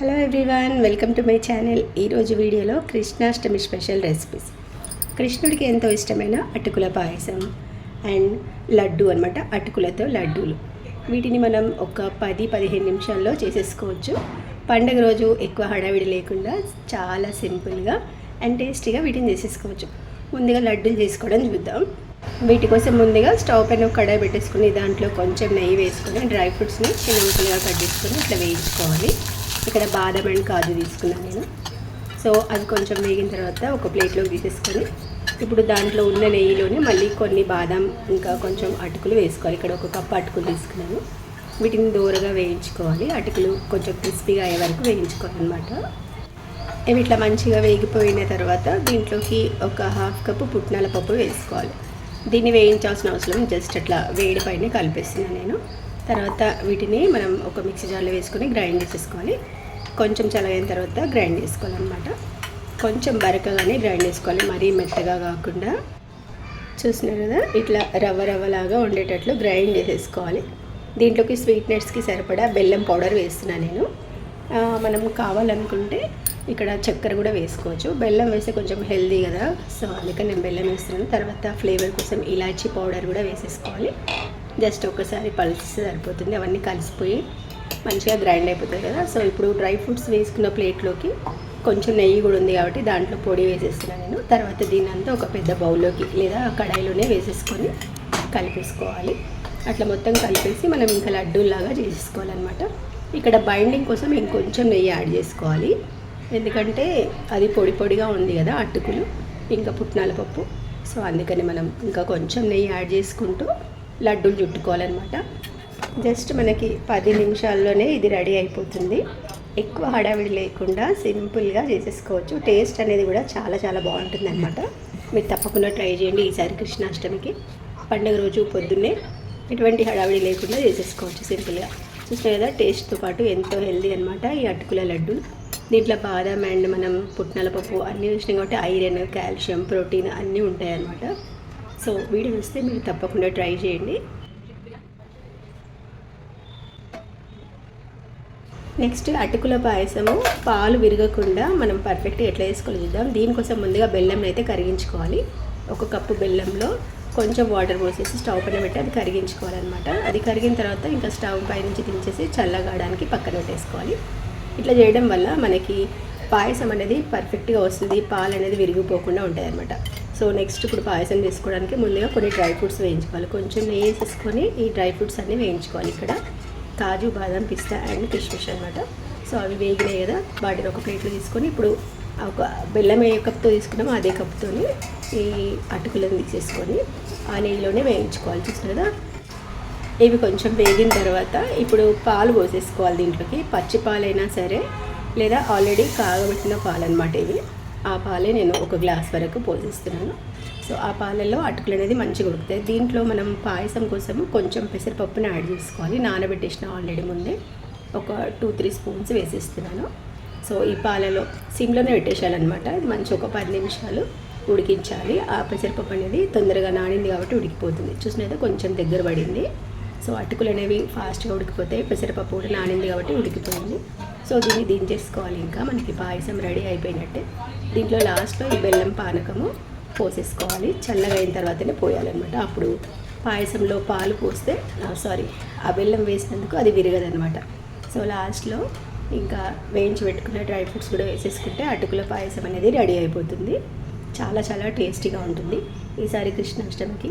Hello everyone welcome to my channel ఈరోజు వీడియోలో Krishnashtami special recipes కృష్ణుడికి ఎంతో ఇష్టమైన అటుకుల పాయసం అండ్ లడ్డు అనమాట అటుకులతో లడ్డూలు. వీటిని మనం ఒక పది పదిహేను నిమిషాల్లో చేసేసుకోవచ్చు. పండగ రోజు ఎక్కువ హడావిడి లేకుండా చాలా సింపుల్గా అండ్ టేస్టీగా వీటిని చేసేసుకోవచ్చు. ముందుగా లడ్డూలు చేసుకోవడం చూద్దాం. వీటి కోసం ముందుగా స్టవ్ పైన ఒక కడాయి పెట్టేసుకుని దాంట్లో కొంచెం నెయ్యి వేసుకుని డ్రై ఫ్రూట్స్ని చిన్న ముక్కలుగా కట్ చేసుకొని ఇట్లా వేయించుకోవాలి. ఇక్కడ బాదం అండ్ కాజు తీసుకున్నాను నేను. సో అది కొంచెం వేగిన తర్వాత ఒక ప్లేట్లో తీసేసుకొని ఇప్పుడు దాంట్లో ఉన్న నెయ్యిలోనే మళ్ళీ కొన్ని బాదం ఇంకా కొంచెం అటుకులు వేసుకోవాలి. ఇక్కడ ఒక కప్పు అటుకులు తీసుకున్నాను. వీటిని దూరగా వేయించుకోవాలి. అటుకులు కొంచెం క్రిస్పీగా అయ్యే వరకు వేయించుకోవాలన్నమాట. ఇవి ఇట్లా మంచిగా వేగిపోయిన తర్వాత దీంట్లోకి ఒక హాఫ్ కప్పు పుట్నాల పప్పు వేసుకోవాలి. దీన్ని వేయించాల్సిన అవసరం జస్ట్ అట్లా వేడి పైన కలిపేస్తున్నాను నేను. తర్వాత వీటిని మనం ఒక మిక్సీ జార్లో వేసుకొని గ్రైండ్ చేసేసుకోవాలి. కొంచెం చల్లగైన తర్వాత గ్రైండ్ చేసుకోవాలన్నమాట. కొంచెం బరకగానే గ్రైండ్ చేసుకోవాలి. మరీ మెత్తగా కాకుండా. చూస్తున్నారు కదా? ఇట్లా రవ్వ రవ్వలాగా ఉండేటట్లు గ్రైండ్ చేసేసుకోవాలి. దీంట్లోకి స్వీట్నెస్కి సరిపడా బెల్లం పౌడర్ వేస్తున్నాను నేను. మనం కావాలనుకుంటే ఇక్కడ చక్కెర కూడా వేసుకోవచ్చు. బెల్లం వేస్తే కొంచెం హెల్దీ కదా? సో అందుకని నేను బెల్లం వేస్తున్నాను. తర్వాత ఫ్లేవర్ కోసం ఇలాచీ పౌడర్ కూడా వేసేసుకోవాలి. జస్ట్ ఒకసారి పలిస్తే సరిపోతుంది. అవన్నీ కలిసిపోయి మంచిగా గ్రైండ్ అయిపోతుంది కదా. సో ఇప్పుడు డ్రై ఫ్రూట్స్ వేసుకున్న ప్లేట్లోకి కొంచెం నెయ్యి కూడా ఉంది కాబట్టి దాంట్లో పొడి వేసేస్తున్నాను నేను. తర్వాత దీని అంతా ఒక పెద్ద బౌల్లోకి లేదా కడాయిలోనే వేసేసుకొని కలిపేసుకోవాలి. అట్లా మొత్తం కలిపేసి మనం ఇంకా లడ్డూలాగా చేసేసుకోవాలన్నమాట. ఇక్కడ బైండింగ్ కోసం ఇంకొంచెం నెయ్యి యాడ్ చేసుకోవాలి. ఎందుకంటే అది పొడి పొడిగా ఉంది కదా అటుకులు ఇంకా పుట్నాల పప్పు. సో అందుకని మనం ఇంకా కొంచెం నెయ్యి యాడ్ చేసుకుంటూ లడ్డూలు చుట్టుకోవాలన్నమాట. జస్ట్ మనకి పది నిమిషాల్లోనే ఇది రెడీ అయిపోతుంది. ఎక్కువ హడావిడి లేకుండా సింపుల్గా చేసేసుకోవచ్చు. టేస్ట్ అనేది కూడా చాలా చాలా బాగుంటుంది అనమాట మీరు తప్పకుండా ట్రై చేయండి ఈసారి కృష్ణాష్టమికి. పండుగ రోజు పొద్దున్నే ఎటువంటి హడావిడి లేకుండా చేసేసుకోవచ్చు సింపుల్గా. చూస్తే కదా టేస్ట్తో పాటు ఎంతో హెల్దీ అనమాట ఈ అటుకుల లడ్డు. దీంట్లో బాదం అండ్ మనం పుట్నాల పప్పు అన్నీ వేసినాం కాబట్టి ఐరన్ కాల్షియం ప్రోటీన్ అన్నీ ఉంటాయన్నమాట. సో వీడియో వస్తే మీరు తప్పకుండా ట్రై చేయండి. నెక్స్ట్ అటుకుల పాయసము పాలు విరగకుండా మనం పర్ఫెక్ట్గా ఎట్లా వేసుకోవాలి చూద్దాం. దీనికోసం ముందుగా బెల్లం అయితే కరిగించుకోవాలి. ఒక కప్పు బెల్లంలో కొంచెం వాటర్ పోసేసి స్టవ్ పైన పెట్టి అది కరిగించుకోవాలన్నమాట. అది కరిగిన తర్వాత ఇంకా స్టవ్ పై నుంచి దించేసి చల్లగాడానికి పక్కన పెట్టేసుకోవాలి. ఇట్లా చేయడం వల్ల మనకి పాయసం అనేది పర్ఫెక్ట్గా వస్తుంది. పాలు అనేది విరిగిపోకుండా ఉంటాయి అన్నమాట సో నెక్స్ట్ ఇప్పుడు పాయసం చేసుకోవడానికి ముందుగా కొన్ని డ్రై ఫ్రూట్స్ వేయించుకోవాలి. కొంచెం నెయ్యి వేసేసుకొని ఈ డ్రై ఫ్రూట్స్ అన్నీ వేయించుకోవాలి ఇక్కడ. కాజు బాదం పిస్తా అండ్ కిష్మిష్ అనమాట సో అవి వేగినాయి కదా వాటిని ఒక ప్లేట్లో తీసుకొని ఇప్పుడు ఒక బెల్లం ఏ కప్తో తీసుకున్నామో అదే కప్తో ఈ అటుకులను తీసేసుకొని ఆ నెయ్యిలోనే వేయించుకోవాలి. చూసిన కదా ఇవి కొంచెం వేగిన తర్వాత ఇప్పుడు పాలు పోసేసుకోవాలి దీంట్లోకి. పచ్చి పాలైనా సరే లేదా ఆల్రెడీ కాగబెట్టిన పాలు అనమాట ఇవి. ఆ పాలే నేను ఒక గ్లాస్ వరకు పోసేస్తున్నాను. సో ఆ పాలల్లో అటుకులు అనేది మంచిగా ఉడుకుతాయి. దీంట్లో మనం పాయసం కోసం కొంచెం పెసరపప్పుని యాడ్ చేసుకోవాలి. నానబెట్టేసిన ఆల్రెడీ ముందే ఒక టూ త్రీ స్పూన్స్ వేసేస్తున్నాను. సో ఈ పాలలో సిమ్లోనే పెట్టేసేయాలన్నమాట. మంచి ఒక పది నిమిషాలు ఉడికించాలి. ఆ పెసరపప్పు అనేది తొందరగా నానింది కాబట్టి ఉడికిపోతుంది. చూసినైతే కొంచెం దగ్గర పడింది. సో అటుకులు అనేవి ఫాస్ట్గా ఉడికిపోతాయి పెసరపప్పు కూడా నానింది కాబట్టి ఉడికిపోయింది. సో దీన్ని దించేసుకోవాలి ఇంకా. మనకి పాయసం రెడీ అయిపోయినట్టే. దీంట్లో లాస్ట్లో ఈ బెల్లం పానకము పోసేసుకోవాలి. చల్లగా అయిన తర్వాతనే పోయాలన్నమాట. అప్పుడు పాయసంలో పాలు పోస్తే సారీ ఆ బెల్లం వేసినందుకు అది విరగదనమాట సో లాస్ట్లో ఇంకా వేయించి పెట్టుకున్న డ్రై ఫ్రూట్స్ కూడా వేసేసుకుంటే అటుకుల పాయసం అనేది రెడీ అయిపోతుంది. చాలా చాలా టేస్టీగా ఉంటుంది. ఈసారి కృష్ణాష్టమికి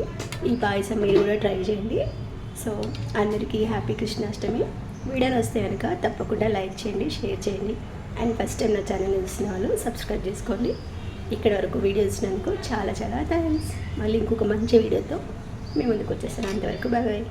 ఈ పాయసం మీరు కూడా ట్రై చేయండి. సో అందరికీ హ్యాపీ కృష్ణాష్టమి. వీడియోలు వస్తే కనుక తప్పకుండా లైక్ చేయండి షేర్ చేయండి. అండ్ ఫస్ట్ టైం నా ఛానల్ చూసిన వాళ్ళు సబ్స్క్రైబ్ చేసుకోండి. ఇక్కడ వరకు వీడియో ఇచ్చినందుకు చాలా చాలా థ్యాంక్స్. మళ్ళీ ఇంకొక మంచి వీడియోతో మేము ముందుకు వచ్చేస్తాను. అంతవరకు బాయ్ బాయ్.